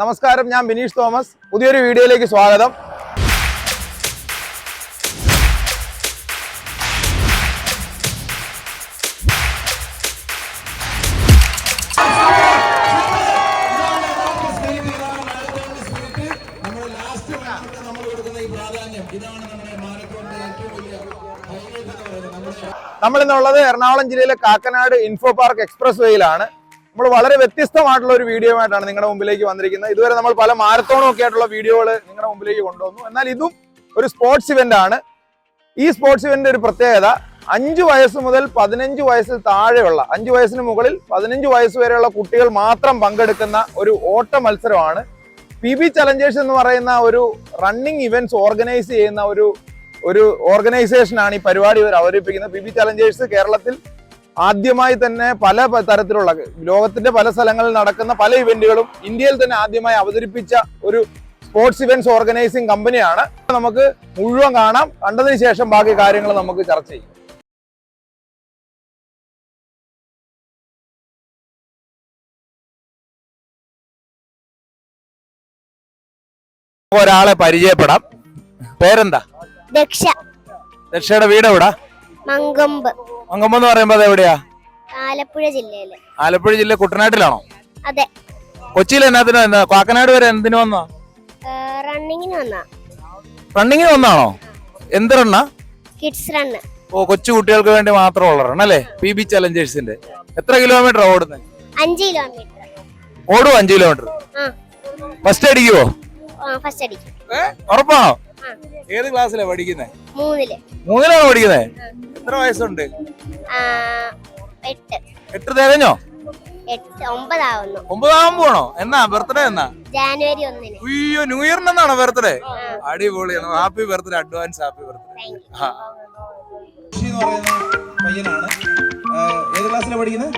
നമസ്കാരം ഞാൻ ബിനീഷ് തോമസ്. പുതിയൊരു വീഡിയോയിലേക്ക് സ്വാഗതം. നമ്മളിന്നുള്ളത് എറണാകുളം ജില്ലയിലെ കാക്കനാട് ഇൻഫോ പാർക്ക് എക്സ്പ്രസ് വേയിലാണ്. നമ്മൾ വളരെ വ്യത്യസ്തമായിട്ടുള്ള ഒരു വീഡിയോ ആയിട്ടാണ് നിങ്ങളുടെ മുമ്പിലേക്ക് വന്നിരിക്കുന്നത്. ഇതുവരെ നമ്മൾ പല മാരത്തോണും ഒക്കെ ആയിട്ടുള്ള വീഡിയോകൾ നിങ്ങളുടെ മുമ്പിലേക്ക് കൊണ്ടുവന്നു. എന്നാൽ ഇതും ഒരു സ്പോർട്സ് ഇവന്റ് ആണ്. ഈ സ്പോർട്സ് ഇവന്റിന്റെ ഒരു പ്രത്യേകത അഞ്ച് വയസ്സ് മുതൽ പതിനഞ്ച് വയസ്സിൽ താഴെയുള്ള അഞ്ച് വയസ്സിന് മുകളിൽ പതിനഞ്ച് വയസ്സ് വരെയുള്ള കുട്ടികൾ മാത്രം പങ്കെടുക്കുന്ന ഒരു ഓട്ട മത്സരമാണ്. പി ബി ചലഞ്ചേഴ്സ് എന്ന് പറയുന്ന ഒരു റണ്ണിങ് ഇവന്റ്സ് ഓർഗനൈസ് ചെയ്യുന്ന ഒരു ഒരു ഓർഗനൈസേഷനാണ് ഈ പരിപാടി ഇവർ അവതരിപ്പിക്കുന്നത്. പി ബി ചലഞ്ചേഴ്സ് കേരളത്തിൽ ആദ്യമായി തന്നെ പല തരത്തിലുള്ള ലോകത്തിന്റെ പല സ്ഥലങ്ങളിൽ നടക്കുന്ന പല ഇവന്റുകളും ഇന്ത്യയിൽ തന്നെ ആദ്യമായി അവതരിപ്പിച്ച ഒരു സ്പോർട്സ് ഇവന്റ്സ് ഓർഗനൈസിംഗ് കമ്പനിയാണ് നമുക്ക് മുഴുവൻ കാണാം. കണ്ടതിന് ശേഷം ബാക്കി കാര്യങ്ങൾ നമുക്ക് ചർച്ച ചെയ്യാം. ഒരാളെ പരിചയപ്പെടാം. പേരെന്താ? ദക്ഷ ദക്ഷയുടെ വീട് എവിടാ മങ്കൊമ്പ്. മങ്കമ്മ എന്ന് പറയുമ്പോ അത് എവിടെയാ? ആലപ്പുഴ ജില്ലയിൽ. ആലപ്പുഴ ജില്ല കുട്ടനാട്ടിലാണോ? അതെ. കൊച്ചിയിൽ എന്നാത്തിന് എന്നാ കാക്കനാട് വരെ എന്തിനു വന്നാ? റണ്ണിങ്ങിന് വന്നാ. റണ്ണിങ്ങിന് വന്നാണോ? എന്ത് റണ്ണ? Kids run. ഓ കൊച്ചു കുട്ടികൾക്ക് വേണ്ടി മാത്രം ഉള്ള റൺ അല്ലേ? പി ബി ചലഞ്ചേഴ്സിന്റെ എത്ര കിലോമീറ്റർ ഓടുന്നത് അഞ്ച് കിലോമീറ്റർ. ഓടും അഞ്ച് കിലോമീറ്റർ? ആ. ഫസ്റ്റ് അടിക്കുവോ? ഫസ്റ്റ് അടിക്കും. ഉറപ്പാണോ? ഏത് ക്ലാസ്സിലാ പഠിക്കുന്നത് മൂന്നിൽ. മൂന്നിലാണോ പഠിക്കുന്നത് എത്ര വയസ്സുണ്ട്? ആ, എട്ട്. എട്ട് തികഞ്ഞോ? ഒമ്പതാവുമ്പോണോ? ആണോ എന്നാ ബർത്ത്ഡേ എന്നാ? ജാനുവരി ഒന്നിന്. അയ്യോ ന്യൂ ഇയറിന് എന്നാണോ ബർത്ത്ഡേ അടിപൊളിയാണ്. Happy birthday advance happy birthday. പയ്യനാണ്. ഏത് ക്ലാസ്സിലാണ് പഠിക്കുന്നത്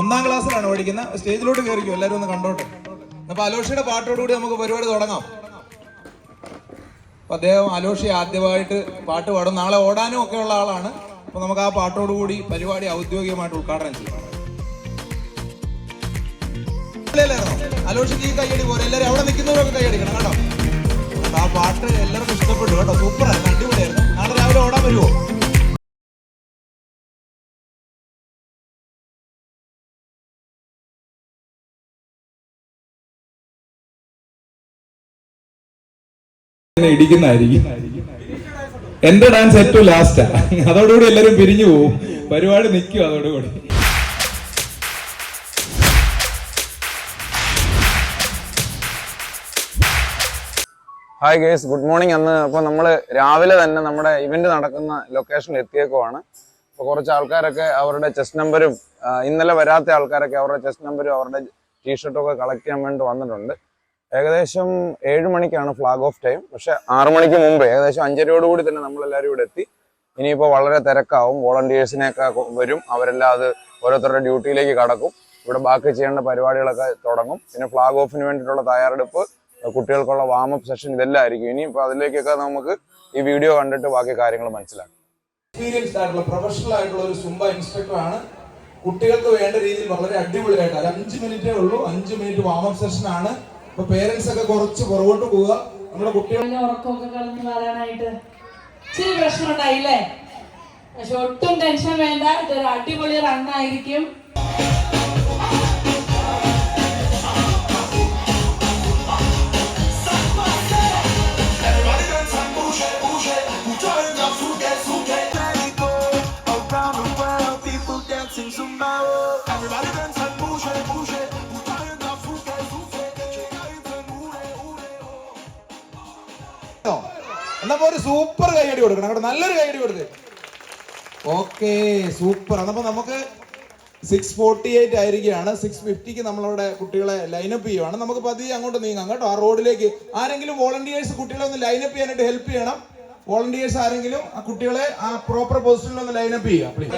ഒന്നാം ക്ലാസ്സിലാണ് പഠിക്കുന്നത് സ്റ്റേജിലോട്ട് കയറിക്കോ എല്ലാവരും ഒന്ന് കണ്ടോട്ടെ. അപ്പൊ അലോഷിയുടെ പാട്ടോടുകൂടി നമുക്ക് പരിപാടി തുടങ്ങാം. അപ്പൊ അദ്ദേഹം ആലോഷി ആദ്യമായിട്ട് പാട്ട് പാടും. നാളെ ഓടാനും ഒക്കെ ഉള്ള ആളാണ്. അപ്പോൾ നമുക്ക് ആ പാട്ടോടുകൂടി പരിപാടി ഔദ്യോഗികമായിട്ട് ഉദ്ഘാടനം ചെയ്യാം. അലോഷിക്ക് കൈയടി പോലെ എല്ലാവരും അവിടെ നിൽക്കുന്നവരൊക്കെ കൈയടിക്കണം കേട്ടോ. ആ പാട്ട് എല്ലാവർക്കും ഇഷ്ടപ്പെട്ടു കേട്ടോ. സൂപ്പറാണ് അടിപൊളിയായിരുന്നു. നാളെ രാവിലെ ഓടാൻ വരുമോ ഇടിക്കുന്നതായിരിക്കും. എന്റെ ഡാൻസ് ഏറ്റവും ലാസ്റ്റാ അതോടുകൂടി എല്ലാരും പിരിഞ്ഞു പോവും. പരിപാടി നിൽക്കും അതോടുകൂടി. ഹായ് ഗേസ് ഗുഡ് മോർണിംഗ് അന്ന് അപ്പോൾ നമ്മൾ രാവിലെ തന്നെ നമ്മുടെ ഇവന്റ് നടക്കുന്ന ലൊക്കേഷനിൽ എത്തിയേക്കുവാണ്. അപ്പോൾ കുറച്ച് ആൾക്കാരൊക്കെ അവരുടെ ചെസ്റ്റ് നമ്പരും ഇന്നലെ വരാത്ത ആൾക്കാരൊക്കെ അവരുടെ ചെസ്റ്റ് നമ്പരും അവരുടെ ടീഷർട്ടും ഒക്കെ കളക്ട് ചെയ്യാൻ വേണ്ടി വന്നിട്ടുണ്ട്. ഏകദേശം ഏഴ് മണിക്കാണ് ഫ്ലാഗ് ഓഫ് ടൈം പക്ഷെ ആറു മണിക്ക് മുമ്പ് ഏകദേശം അഞ്ചരയോടുകൂടി തന്നെ നമ്മളെല്ലാവരും ഇവിടെ എത്തി. ഇനിയിപ്പോൾ വളരെ തിരക്കാവും. വോളണ്ടിയേഴ്സിനെയൊക്കെ വരും. അവരെല്ലാം അത് ഓരോരുത്തരുടെ ഡ്യൂട്ടിയിലേക്ക് കടക്കും. ഇവിടെ ബാക്കി ചെയ്യേണ്ട പരിപാടികളൊക്കെ തുടങ്ങും. പിന്നെ ഫ്ലാഗ് ഓഫിന് വേണ്ടിയിട്ടുള്ള തയ്യാറെടുപ്പ് കുട്ടികൾക്കുള്ള വാമപ്പ് സെഷൻ ഇതെല്ലാം ആയിരിക്കും. ഇനിയിപ്പോൾ അതിലേക്കൊക്കെ നമുക്ക് ഈ വീഡിയോ കണ്ടിട്ട് ബാക്കി കാര്യങ്ങൾ മനസ്സിലാക്കാം. എക്സ്പീരിയൻസ്ഡ് ആയിട്ടുള്ള പ്രൊഫഷണൽ ആയിട്ടുള്ള ഒരു സുംബ ഇൻസ്ട്രക്ടർ കുട്ടികൾക്ക് വേണ്ട രീതിയിൽ വളരെ അടിപൊളിയായിട്ട് അത് അഞ്ച് മിനിറ്റേ ഉള്ളൂ. അഞ്ച് മിനിറ്റ് വാമപ്പ് സെഷൻ ആണ്. അപ്പൊ പേരൻസ് ഒക്കെ കുറച്ച് പുറകോട്ട് പോവുക. നമ്മുടെ അതിന്റെ ഉറക്കമൊക്കെ കളഞ്ഞു വരാനായിട്ട് ഇച്ചിരി പ്രശ്നം ഉണ്ടായില്ലേ? പക്ഷെ ഒട്ടും ടെൻഷൻ വേണ്ട. ഇതൊരു അടിപൊളി റണ്ണായിരിക്കും സൂപ്പർ കൈയടി കൊടുക്കണം. കേട്ടോ നല്ലൊരു കൈയടി കൊടുത്ത് ഓക്കെ സൂപ്പർ. അതപ്പോ നമുക്ക് സിക്സ് ഫോർട്ടി എയ്റ്റ് ആയിരിക്കുകയാണ് സിക്സ് ഫിഫ്റ്റിക്ക് നമ്മളവിടെ കുട്ടികളെ ലൈനപ്പ് ചെയ്യുവാണ്. നമുക്ക് പതിയെ അങ്ങോട്ട് നീങ്ങാം കേട്ടോ. ആ റോഡിലേക്ക് ആരെങ്കിലും വോളണ്ടിയേഴ്സ് കുട്ടികളെ ഒന്ന് ലൈനപ്പ് ചെയ്യാനായിട്ട് ഹെൽപ്പ് ചെയ്യണം. വോളണ്ടിയേഴ്സ് ആരെങ്കിലും ആ കുട്ടികളെ ആ പ്രോപ്പർ പൊസിഷനിൽ ഒന്ന് ലൈനപ്പ് ചെയ്യുക പ്ലീസ്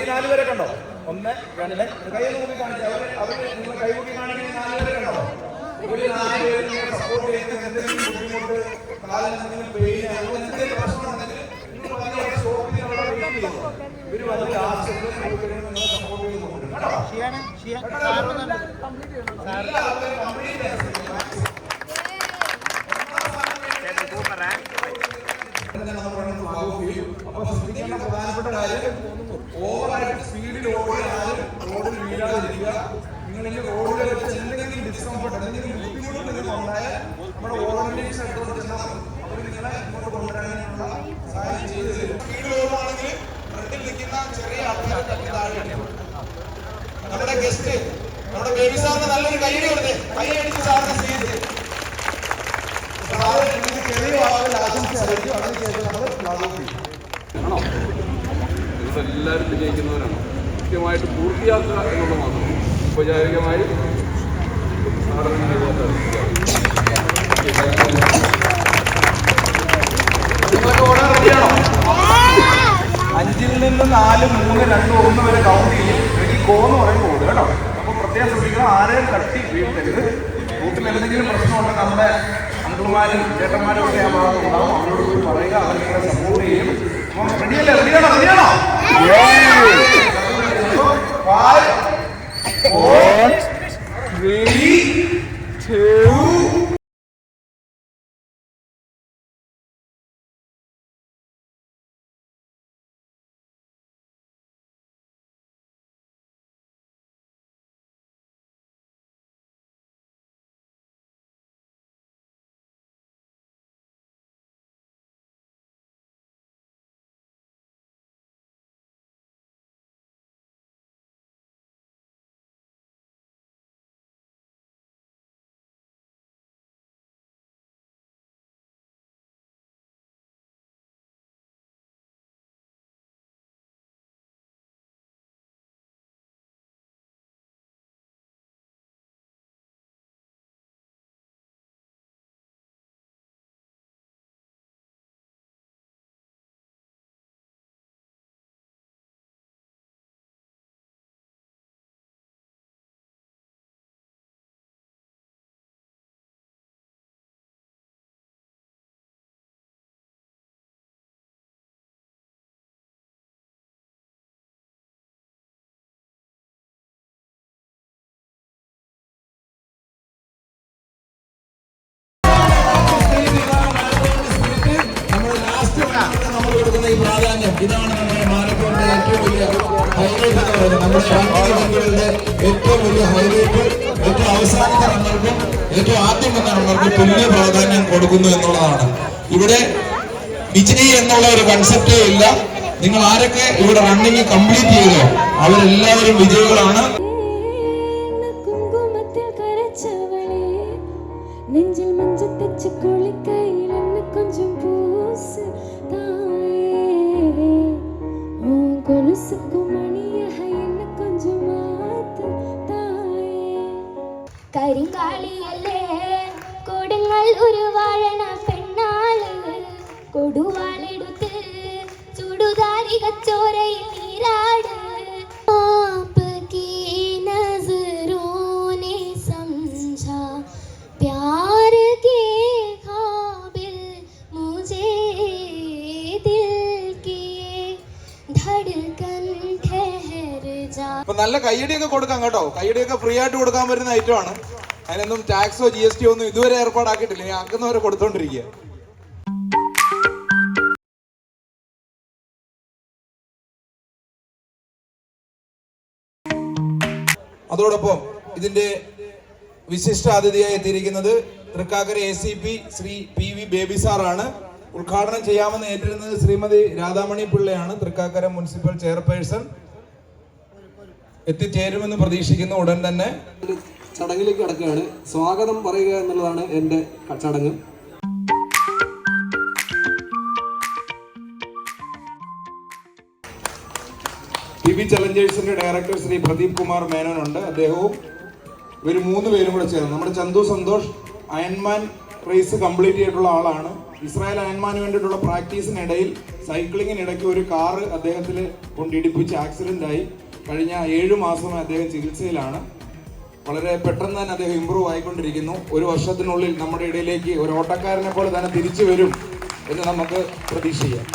ഈ നാല് പേരെ കണ്ടോ? ഒന്ന് രണ്ട്. കൈ നോക്കി കാണിച്ചു അവർ അവർ നിങ്ങൾ കൈ നോക്കി കാണിക്കുന്ന ഈ നാല് പേരെ കണ്ടോ ഇവർ നാല് പേര് നിങ്ങളെ സപ്പോർട്ട് ചെയ്യുന്ന എന്തെങ്കിലും ബുദ്ധിമുട്ട് കാലിന് എന്തെങ്കിലും പെയിൻ എന്തെങ്കിലും പ്രശ്നം ഉണ്ടെങ്കിൽ നിങ്ങൾ വന്ന് അവിടെ സ്റ്റോപ്പ് അവിടെ വെയിറ്റ് ചെയ്യുന്നത് ഇവർ വന്ന് ലാസ്റ്റ് നിങ്ങളെ സപ്പോർട്ട് ചെയ്യുന്നുണ്ട്. കേട്ടോ? എല്ലാ ആൾക്കാരും complete ചെയ്യണം. തന്നെ നമ്മൾ പറയുന്നത് ഭാഗം ചെയ്യും. അപ്പൊ ശ്രദ്ധിക്കേണ്ട പ്രധാനപ്പെട്ട കാര്യം ഓവറായിട്ട് സ്പീഡിൽ ഓടിയാലും റോഡിൽ വീഴാതിരിക്കുക. നിങ്ങളിൽ റോഡിൽ വെച്ച് എന്തെങ്കിലും ഡിസ്കംഫർട്ട് എന്തെങ്കിലും ബുദ്ധിമുട്ട് നിങ്ങൾ ഉണ്ടായാൽ നമ്മുടെ വോളണ്ടിയേഴ്സ് എടുത്തോണ്ട് ചെന്നാൽ അവർ നിങ്ങളെ ഇങ്ങോട്ട് കൊണ്ടുവരാനുള്ള സഹായം ചെയ്തു തരും. സ്പീഡിൽ ഓടുകയാണെങ്കിൽ ഫ്രണ്ടിൽ നിൽക്കുന്ന ചെറിയ ആൾക്കാരെ തട്ടി താഴെ നമ്മുടെ ഗസ്റ്റ് നമ്മുടെ ബേബി സാറിന് നല്ലൊരു കൈയടി കൊടുത്തേ. കൈ അടിച്ച് സാറിന് സ്വീകരിച്ചു സാറ് ചെറിയ ആളുകൾ ആശംസ അറിയിച്ചു അതിനുശേഷം നമ്മൾ ഫ്ലാഗ് ഓഫ് ചെയ്യും ആണോ നിങ്ങളെല്ലാവരും വിജയിക്കുന്നവരാണ്. കൃത്യമായിട്ട് പൂർത്തിയാക്കുക എന്നുള്ളത് മാത്രം. ഔപചാരികമായി അഞ്ചിൽ നിന്ന് നാല് മൂന്ന് രണ്ട് ഒന്ന് വരെ കൗണ്ട് ചെയ്യും. എനിക്ക് എന്ന് പറയുമ്പോൾ കേട്ടോ. അപ്പോൾ പ്രത്യേകം ശ്രദ്ധിക്കണം ആരെയും കട്ടി വീഴ്ത്തരുത്. ബൂത്തിൽ എന്തെങ്കിലും പ്രശ്നമുണ്ടെങ്കിൽ നമ്മുടെ അങ്കിൾമാരും ചേട്ടന്മാരും ഒക്കെ ആ ഭാഗത്ത് ഉണ്ടാവും. അവരോട് പോയി പറയുക അവരെ സപ്പോർട്ട് ചെയ്യും. അപ്പം റെഡിയല്ലേ? റെഡിയാണോ? റെഡിയാണോ? Five, four, three, two, കൊടുക്കുന്ന ഈ പ്രാധാന്യം. ഇതാണ് നമ്മുടെ മാരത്തോണിന്റെ ഏറ്റവും വലിയ ഹൈലൈറ്റ് എന്ന് പറയുന്നത്. നമ്മുടെ ഷാങ്കികളുടെ ഏറ്റവും വലിയ ഹൈലൈറ്റ് ഏറ്റവും അവസാനത്തെ നമ്മൾക്കും ഏറ്റവും ആദ്യം വന്ന റണ്ണർക്കും തുല്യ പ്രാധാന്യം കൊടുക്കുന്നു എന്നുള്ളതാണ്. ഇവിടെ വിജയി എന്നുള്ള ഒരു കൺസെപ്റ്റേ ഇല്ല. നിങ്ങൾ ആരൊക്കെ ഇവിടെ റണ്ണിങ് കംപ്ലീറ്റ് ചെയ്തോ അവരെല്ലാവരും വിജയികളാണ്. നെഞ്ചിൽ മഞ്ച തെച്ച് കുളിക്കയിൽ പൂസ് കൊഞ്ചം പെണ്ണാൾ. കൊടുവാളെടുത്ത് ചുടുതാരി നല്ല കൊടുക്കാം കേട്ടോ. കൈയടിയൊക്കെ ഫ്രീ ആയിട്ട് കൊടുക്കാൻ പറ്റുന്ന ഐറ്റമാണ് അതിനൊന്നും ടാക്സോ ജി എസ് ടി ഒന്നും ഇതുവരെ ഏർപ്പാടാക്കിയിട്ടില്ല. ഇനി ആക്കുന്നവരെ കൊടുത്തോണ്ടിരിക്കുക. അതോടൊപ്പം ഇതിന്റെ വിശിഷ്ട അതിഥിയായി എത്തിയിരിക്കുന്നത് Thrikkakara A C P Shri P V Baby സാറാണ് ഉദ്ഘാടനം ചെയ്യാമെന്ന് ഏറ്റിരുന്നത് ശ്രീമതി രാധാമണി പിള്ളയാണ് തൃക്കാക്കര മുനിസിപ്പൽ ചെയർപേഴ്സൺ. എത്തിച്ചേരുമെന്ന് പ്രതീക്ഷിക്കുന്ന ഉടൻ തന്നെ ചടങ്ങിലേക്ക് കടക്കുകയാണ്. സ്വാഗതം പറയുക എന്നുള്ളതാണ് എന്റെ ചടങ്ങ്. ടി വി ചലഞ്ചേഴ്സിന്റെ ഡയറക്ടർ ശ്രീ പ്രദീപ് കുമാർ മേനോൻ ഉണ്ട്. അദ്ദേഹവും ഇവർ മൂന്ന് പേരും കൂടെ ചേർന്ന്. നമ്മുടെ Chandu Santhosh Ironman race complete ചെയ്തിട്ടുള്ള ആളാണ്. ഇസ്രായേൽ അയൺമാന് വേണ്ടിയിട്ടുള്ള പ്രാക്ടീസിനിടയിൽ സൈക്ലിങ്ങിനിടയ്ക്ക് ഒരു കാറ് അദ്ദേഹത്തിൽ കൊണ്ടിടിപ്പിച്ച് ആക്സിഡന്റ് ആയി. കഴിഞ്ഞ ഏഴ് മാസമായി അദ്ദേഹം ചികിത്സയിലാണ്. വളരെ പെട്ടെന്ന് തന്നെ അദ്ദേഹം ഇമ്പ്രൂവ് ആയിക്കൊണ്ടിരിക്കുന്നു. ഒരു വർഷത്തിനുള്ളിൽ നമ്മുടെ ഇടയിലേക്ക് ഒരു ഓട്ടക്കാരനെ പോലെ തന്നെ തിരിച്ചു വരും എന്ന് നമുക്ക് പ്രതീക്ഷ ചെയ്യാം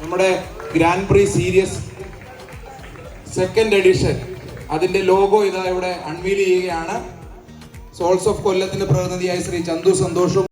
നമ്മുടെ grand prix series second edition അതിന്റെ ലോഗോ ഇതാ ഇവിടെ അൺവീൽ ചെയ്യുകയാണ്. സോൾസ് ഓഫ് കൊല്ലത്തിന്റെ പ്രതിനിധിയായി Shri Chandu സന്തോഷും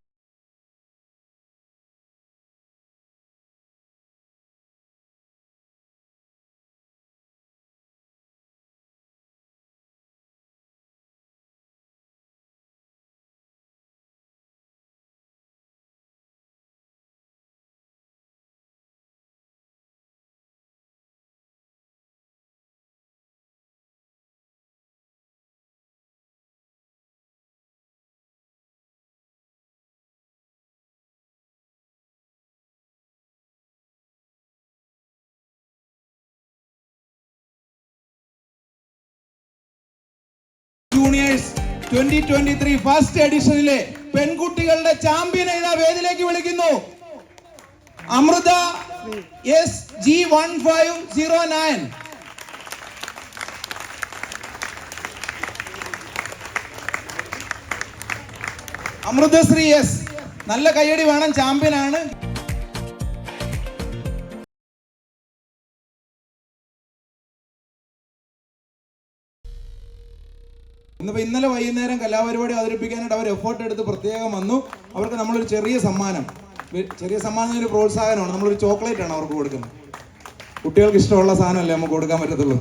juniors twenty twenty three first എഡിഷനിലെ പെൺകുട്ടികളുടെ ചാമ്പ്യൻ ഏതാ വേദിയിലേക്ക് വിളിക്കുന്നു. Amritha S G one five zero nine Amrithasree S നല്ല കയ്യടി വേണം ചാമ്പ്യനാണ് ഇന്നിപ്പോ ഇന്നലെ വൈകുന്നേരം കലാപരിപാടി അവതരിപ്പിക്കാനായിട്ട് അവർ എഫേർട്ട് എടുത്ത് പ്രത്യേകം വന്നു. അവർക്ക് നമ്മളൊരു ചെറിയ സമ്മാനം. ചെറിയ സമ്മാനം ഒരു പ്രോത്സാഹനമാണ്. നമ്മളൊരു ചോക്ലേറ്റ് ആണ് അവർക്ക് കൊടുക്കുന്നത്. കുട്ടികൾക്ക് ഇഷ്ടമുള്ള സാധനമല്ലേ നമുക്ക് കൊടുക്കാൻ പറ്റത്തുള്ളൂ?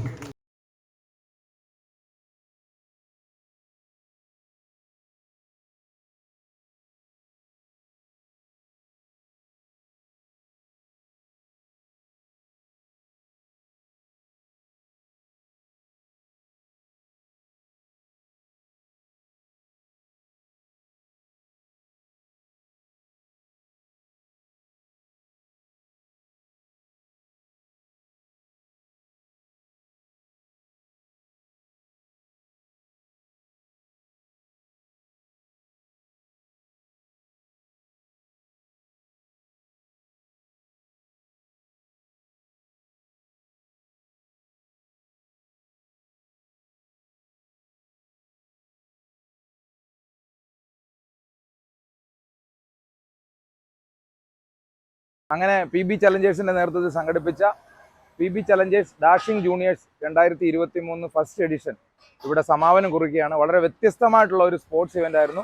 അങ്ങനെ പി ബി ചലഞ്ചേഴ്സിന്റെ നേതൃത്വത്തിൽ സംഘടിപ്പിച്ച P B challengers dashing juniors രണ്ടായിരത്തി ഇരുപത്തി മൂന്ന് ഫസ്റ്റ് എഡിഷൻ ഇവിടെ സമാപനം കുറിക്കുകയാണ്. വളരെ വ്യത്യസ്തമായിട്ടുള്ള ഒരു സ്പോർട്സ് ഇവന്റ് ആയിരുന്നു.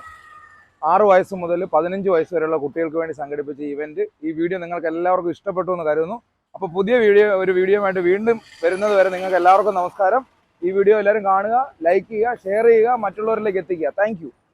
ആറ് വയസ്സ് മുതൽ പതിനഞ്ച് വയസ്സ് വരെയുള്ള കുട്ടികൾക്ക് വേണ്ടി സംഘടിപ്പിച്ച ഇവന്റ്. ഈ വീഡിയോ നിങ്ങൾക്ക് എല്ലാവർക്കും ഇഷ്ടപ്പെട്ടു എന്ന് കരുതുന്നു. അപ്പോൾ പുതിയ വീഡിയോ ഒരു വീഡിയോ ആയിട്ട് വീണ്ടും വരുന്നത് വരെ നിങ്ങൾക്ക് എല്ലാവർക്കും നമസ്കാരം. ഈ വീഡിയോ എല്ലാവരും കാണുക ലൈക്ക് ചെയ്യുക ഷെയർ ചെയ്യുക മറ്റുള്ളവരിലേക്ക് എത്തിക്കുക. താങ്ക്